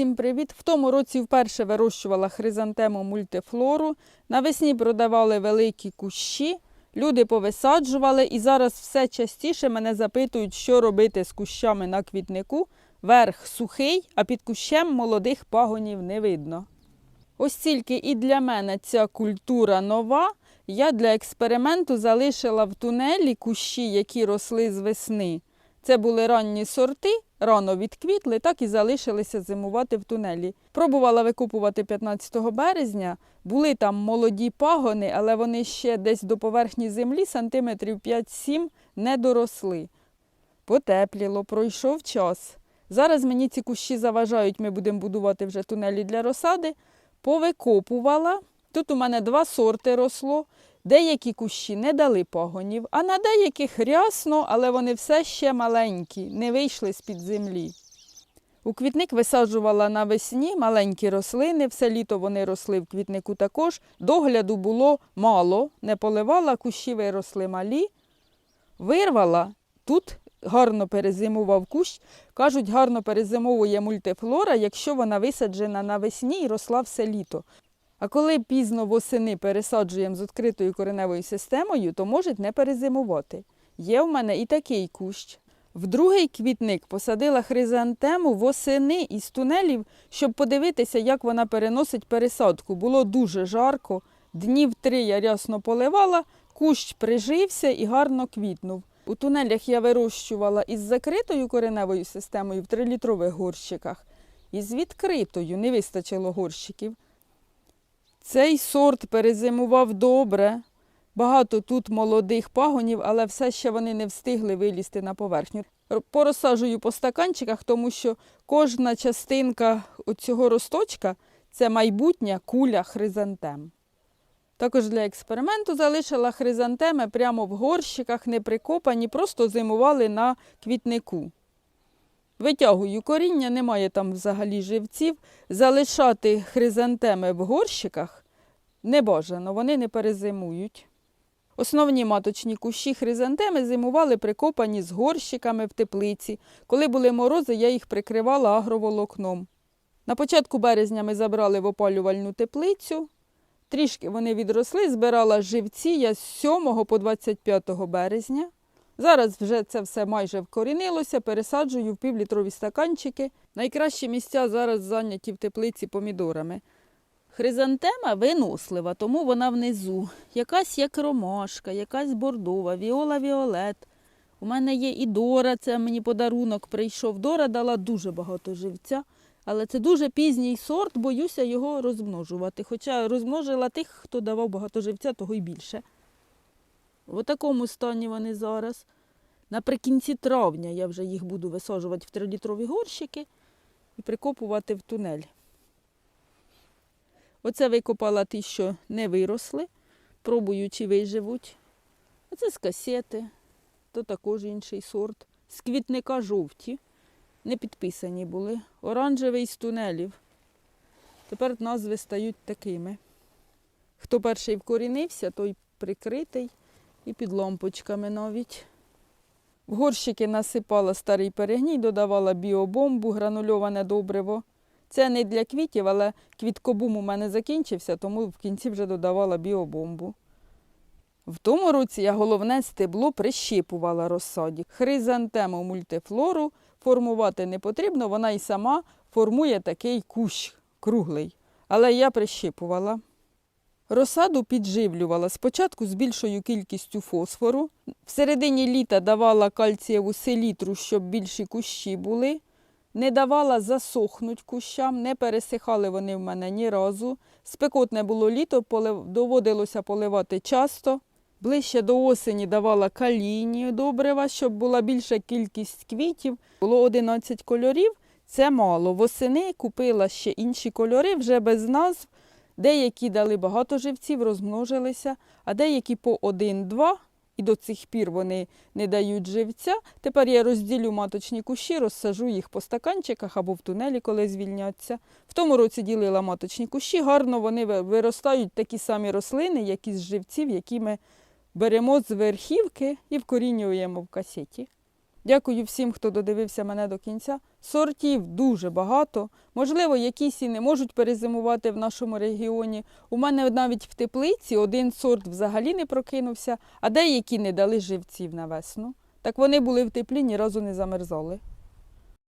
Всім привіт! В тому році вперше вирощувала хризантему мультифлору. Навесні продавали великі кущі, люди повисаджували і зараз все частіше мене запитують, що робити з кущами на квітнику. Верх сухий, а під кущем молодих пагонів не видно. Ось тільки і для мене ця культура нова. Я для експерименту залишила в тунелі кущі, які росли з весни. Це були ранні сорти, рано відквітли, так і залишилися зимувати в тунелі. Пробувала викопувати 15 березня. Були там молоді пагони, але вони ще десь до поверхні землі сантиметрів 5-7 не доросли. Потепліло, пройшов час. Зараз мені ці кущі заважають, ми будемо будувати вже тунелі для розсади. Повикопувала. Тут у мене два сорти росло. Деякі кущі не дали пагонів, а на деяких рясно, але вони все ще маленькі, не вийшли з-під землі. У квітник висаджувала навесні маленькі рослини, все літо вони росли в квітнику також. Догляду було мало, не поливала, кущі виросли малі. Вирвала, тут гарно перезимував кущ. Кажуть, гарно перезимовує мультифлора, якщо вона висаджена навесні і росла все літо. А коли пізно восени пересаджуємо з відкритою кореневою системою, то можуть не перезимувати. Є в мене і такий кущ. В другий квітник посадила хризантему восени із тунелів, щоб подивитися, як вона переносить пересадку. Було дуже жарко. Днів три я рясно поливала, кущ прижився і гарно квітнув. У тунелях я вирощувала із закритою кореневою системою в трилітрових горщиках, і з відкритою не вистачило горщиків. Цей сорт перезимував добре. Багато тут молодих пагонів, але все ще вони не встигли вилізти на поверхню. Порозсаджую по стаканчиках, тому що кожна частинка цього росточка це майбутня куля хризантем. Також для експерименту залишила хризантеми прямо в горщиках, не прикопані, просто зимували на квітнику. Витягую коріння, немає там взагалі живців. Залишати хризантеми в горщиках не бажано, вони не перезимують. Основні маточні кущі хризантеми зимували прикопані з горщиками в теплиці. Коли були морози, я їх прикривала агроволокном. На початку березня ми забрали в опалювальну теплицю. Трішки вони відросли, збирала живці я з 7 по 25 березня. Зараз вже це все майже вкорінилося, пересаджую в півлітрові стаканчики. Найкращі місця зараз зайняті в теплиці помідорами. Хризантема винослива, тому вона внизу. Якась як ромашка, якась бордова, віола віолет. У мене є і Дора, це мені подарунок прийшов. Дора дала дуже багато живця, але це дуже пізній сорт, боюся його розмножувати. Хоча розмножила тих, хто давав багато живця, того й більше. В такому стані вони зараз. Наприкінці травня я вже їх буду висаджувати в трилітрові горщики і прикопувати в тунель. Оце викопала ті, що не виросли, пробую, чи виживуть. Оце з касети, то також інший сорт. З квітника жовті, не підписані були. Оранжевий з тунелів. Тепер назви стають такими. Хто перший вкорінився, той прикритий і під лампочками навіть. В горщики насипала старий перегній, додавала біобомбу, гранульоване добриво. Це не для квітів, але квіткобум у мене закінчився, тому в кінці вже додавала біобомбу. В тому році я головне стебло прищіпувала розсаді. Хризантему мультифлору формувати не потрібно, вона і сама формує такий кущ круглий. Але я прищіпувала. Розсаду підживлювала спочатку з більшою кількістю фосфору. В середині літа давала кальцієву селітру, щоб більші кущі були. Не давала засохнуть кущам, не пересихали вони в мене ні разу. Спекотне було літо, доводилося поливати часто. Ближче до осені давала калінію добрива, щоб була більша кількість квітів. Було 11 кольорів, це мало. Восени купила ще інші кольори, вже без назв. Деякі дали багато живців, розмножилися, а деякі по один-два, і до цих пір вони не дають живця. Тепер я розділю маточні кущі, розсажу їх по стаканчиках або в тунелі, коли звільняться. В тому році ділила маточні кущі, гарно вони виростають такі самі рослини, як із живців, які ми беремо з верхівки і вкорінюємо в касеті. Дякую всім, хто додивився мене до кінця. Сортів дуже багато. Можливо, якісь і не можуть перезимувати в нашому регіоні. У мене навіть в теплиці один сорт взагалі не прокинувся, а деякі не дали живців на весну. Так вони були в теплі, ні разу не замерзали.